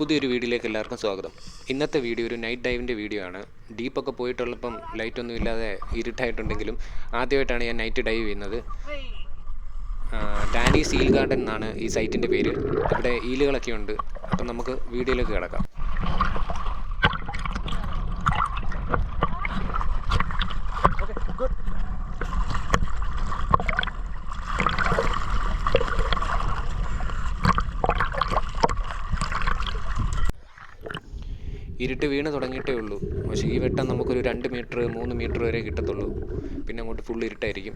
പുതിയൊരു വീഡിയോയിലേക്ക് എല്ലാവർക്കും സ്വാഗതം. ഇന്നത്തെ വീഡിയോ ഒരു നൈറ്റ് ഡൈവിന്റെ വീഡിയോ ആണ്. ഡീപ്പൊക്കെ പോയിട്ടുള്ളപ്പം ലൈറ്റൊന്നും ഇല്ലാതെ ഇരുട്ടായിട്ടുണ്ടെങ്കിലും ആദ്യമായിട്ടാണ് ഞാൻ നൈറ്റ് ഡൈവ് ചെയ്യുന്നത്. ഡാനി സീൽ ഗാർഡൻ എന്നാണ് ഈ സൈറ്റിന്റെ പേര്. ഇവിടെ ഈലുകളൊക്കെ ഉണ്ട്. അപ്പം നമുക്ക് വീഡിയോയിലേക്ക് കിടക്കാം. ഇരുട്ട് വീണ് തുടങ്ങിയിട്ടേ ഉള്ളൂ. പക്ഷേ ഈ വെട്ടം നമുക്കൊരു രണ്ട് മീറ്റർ മൂന്ന് മീറ്റർ വരെ കിട്ടത്തുള്ളൂ. പിന്നെ അങ്ങോട്ട് ഫുൾ ഇരുട്ടായിരിക്കും.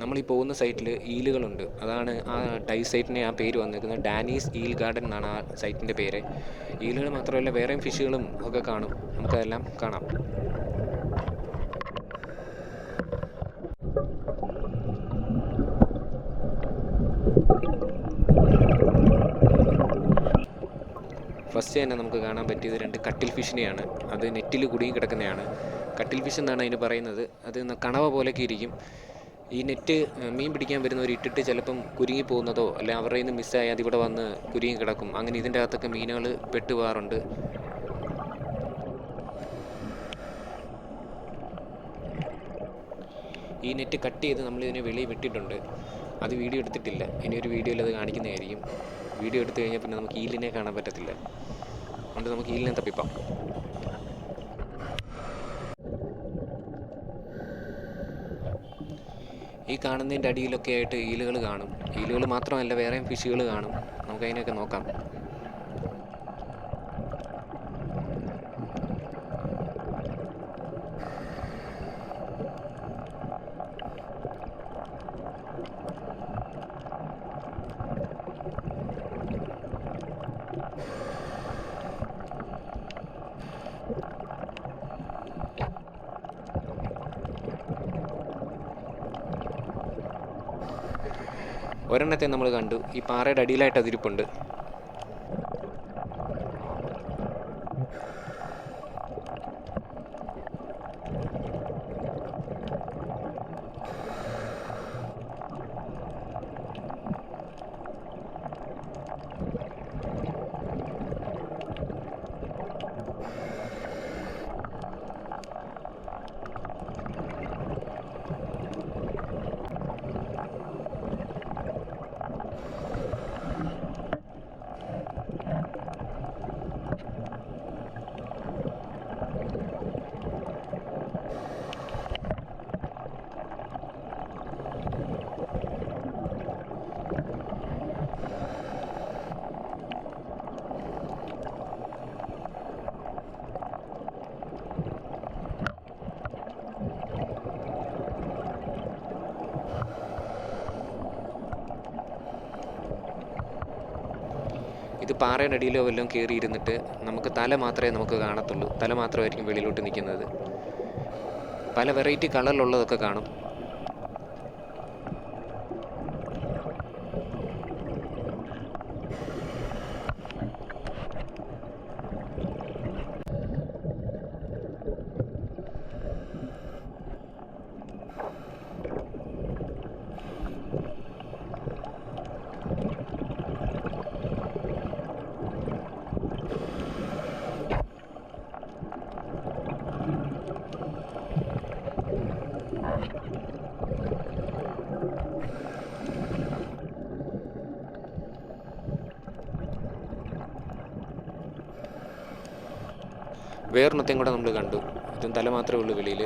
നമ്മൾ ഈ പോകുന്ന സൈറ്റിൽ ഈലുകളുണ്ട്. അതാണ് ആ ടൈ സൈറ്റിനെ ആ പേര് വന്നിരിക്കുന്നത് ഡാനീസ് ഈൽ ഗാർഡൻ എന്നാണ് ആ സൈറ്റിന്റെ പേര്. ഈലുകൾ മാത്രമല്ല വേറെയും ഫിഷുകളും ഒക്കെ കാണും. നമുക്കതെല്ലാം കാണാം. ഫസ്റ്റ് തന്നെ നമുക്ക് കാണാൻ പറ്റിയത് രണ്ട് കട്ടിൽ ഫിഷിനെയാണ്. അത് നെറ്റിൽ കുടുങ്ങി കിടക്കുന്നതാണ്. കട്ടിൽ ഫിഷ് എന്നാണ് അതിന് പറയുന്നത്. അത് കണവ പോലെയൊക്കെ ഇരിക്കും. ഈ നെറ്റ് മീൻ പിടിക്കാൻ വരുന്നവർ ഇട്ടിട്ട് ചിലപ്പം കുരുങ്ങി പോകുന്നതോ അല്ലെ അവരുടെ നിന്ന് മിസ്സായി അതിവിടെ വന്ന് കുരുങ്ങി കിടക്കും. അങ്ങനെ ഇതിന്റെ അകത്തൊക്കെ മീനുകൾ പെട്ടുപോകാറുണ്ട്. ഈ നെറ്റ് കട്ട് ചെയ്ത് നമ്മളിതിനെ വെളിയിൽ വിട്ടിട്ടുണ്ട് അത് വീഡിയോ എടുത്തിട്ടില്ല. ഇനി ഒരു വീഡിയോയിൽ അത് കാണിക്കുന്നതായിരിക്കും. വീഡിയോ എടുത്തു കഴിഞ്ഞാൽ പിന്നെ നമുക്ക് ഈലിനെ കാണാൻ പറ്റത്തില്ല. അതുകൊണ്ട് നമുക്ക് ഹീലിനെ തപ്പിപ്പാം. ഈ കാണുന്നതിന്റെ അടിയിലൊക്കെ ആയിട്ട് ഈലുകൾ കാണും. ഈലുകൾ മാത്രമല്ല വേറെയും ഫിഷുകൾ കാണും. നമുക്ക് അതിനെയൊക്കെ നോക്കാം. ഒരെണ്ണത്തെ നമ്മൾ കണ്ടു. ഈ പാറയുടെ അടിയിലായിട്ട് അതിരിപ്പുണ്ട്. ഇത് പാറയുടെ അടിയിലോ വല്ലതും കയറി ഇരുന്നിട്ട് നമുക്ക് തല മാത്രമേ നമുക്ക് കാണത്തുള്ളൂ. തല മാത്രമായിരിക്കും വെളിയിലോട്ട് നിൽക്കുന്നത്. പല വെറൈറ്റി കളറിലുള്ളതൊക്കെ കാണും. വേറൊന്നത്തെയും കൂടെ നമ്മൾ കണ്ടു. ഇതും തല മാത്രമേ ഉള്ളൂ വെളിയിൽ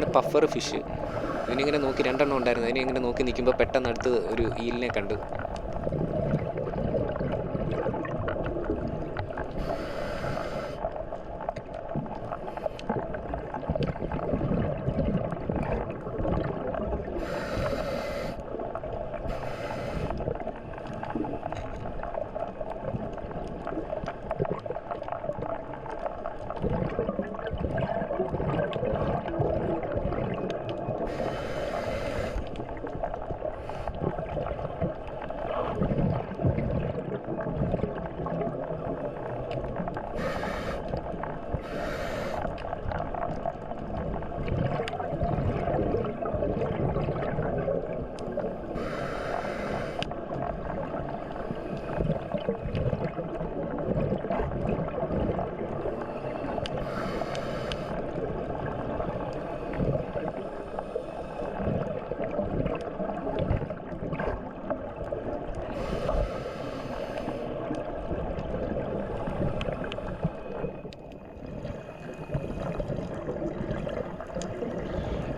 ഇതാണ് പഫർ ഫിഷ് ഇതിനിങ്ങനെ നോക്കി രണ്ടെണ്ണം ഉണ്ടായിരുന്നു. അതിനെ ഇങ്ങനെ നോക്കി നിൽക്കുമ്പോൾ പെട്ടെന്ന് അടുത്ത് ഒരു ഈലിനെ കണ്ടു.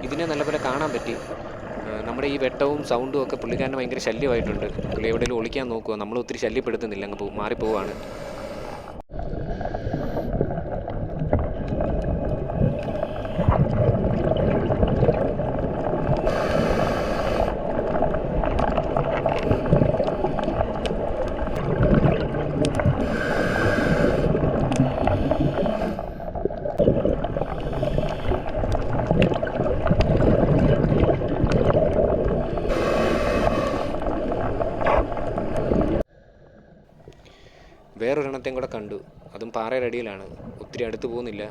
ഇതിനെ നല്ലപോലെ കാണാൻ പറ്റി. നമ്മുടെ ഈ വെട്ടവും സൗണ്ടും ഒക്കെ പുള്ളിക്കാരന് ഭയങ്കര ശല്യമായിട്ടുണ്ട്. പുള്ളി എവിടെയെങ്കിലും ഒളിക്കാൻ നോക്കുക നമ്മൾ ഒത്തിരി ശല്യപ്പെടുത്തുന്നില്ല. അങ്ങ് പോ മാറിപ്പോവാണ് വേറൊരെണ്ണത്തെയും കൂടെ കണ്ടു അതും പാറയുടെ അടിയിലാണ്. ഒത്തിരി അടുത്ത് പോകുന്നില്ല.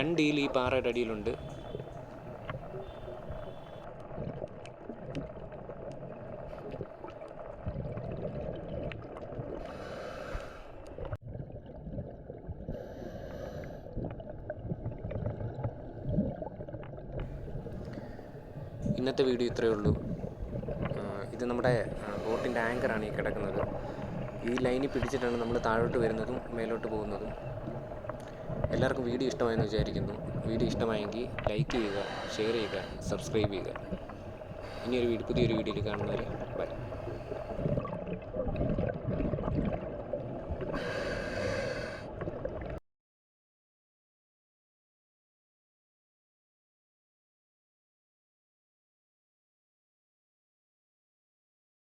രണ്ട് ഈ പാറയുടെ അടിയിലുണ്ട്. ഇന്നത്തെ വീഡിയോ ഇത്രയേ ഉള്ളൂ. ഇത് നമ്മുടെ ബോട്ടിന്റെ ആങ്കറാണ് ഈ കിടക്കുന്നത്. ഈ ലൈനിൽ പിടിച്ചിട്ടാണ് നമ്മൾ താഴോട്ട് വരുന്നതും മേലോട്ട് പോകുന്നതും. എല്ലാവർക്കും വീഡിയോ ഇഷ്ടമായെന്ന് വിചാരിക്കുന്നു. വീഡിയോ ഇഷ്ടമായെങ്കിൽ ലൈക്ക് ചെയ്യുക ഷെയർ ചെയ്യുക സബ്സ്ക്രൈബ് ചെയ്യുക. ഇനിയൊരു വീഡിയോ പുതിയൊരു വീഡിയോയിൽ കാണുന്നവരെ